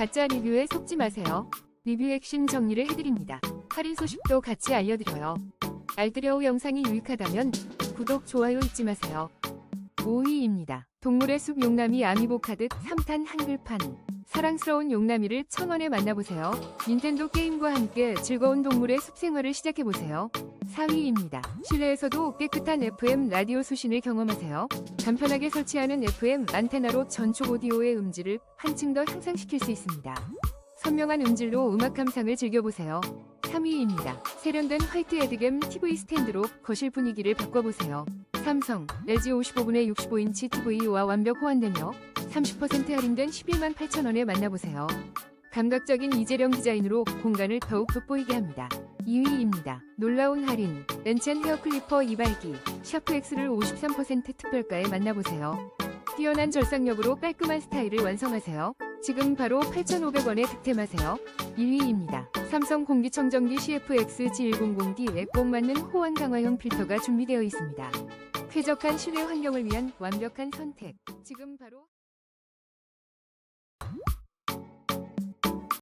가짜 리뷰에 속지 마세요. 리뷰 핵심 정리를 해드립니다. 할인 소식도 같이 알려드려요. 알뜰여우 영상이 유익하다면 구독, 좋아요 잊지 마세요. 5위입니다. 동물의 숲 용남이 아미보카드 3탄 한글판. 사랑스러운 용남이를 천원에 만나보세요. 닌텐도 게임과 함께 즐거운 동물의 숲 생활을 시작해보세요. 4위입니다. 실내에서도 깨끗한 FM 라디오 수신을 경험하세요. 간편하게 설치하는 FM 안테나로 전축 오디오의 음질을 한층 더 향상시킬 수 있습니다. 선명한 음질로 음악 감상을 즐겨보세요. 3위입니다. 세련된 화이트 헤드겜 TV 스탠드로 거실 분위기를 바꿔보세요. 삼성 레지 55분의 65인치 TV와 완벽 호환되며 30% 할인된 11만 8천원에 만나보세요. 감각적인 이재령 디자인으로 공간을 더욱 돋보이게 합니다. 2위입니다. 놀라운 할인 렌첸 헤어 클리퍼 이발기 샤프X를 53% 특별가에 만나보세요. 뛰어난 절삭력으로 깔끔한 스타일을 완성하세요. 지금 바로 8,500원에 득템하세요. 1위입니다. 삼성 공기청정기 CFX G100D에 꼭 맞는 호환 강화형 필터가 준비되어 있습니다. 쾌적한 실내 환경을 위한 완벽한 선택. 지금 바로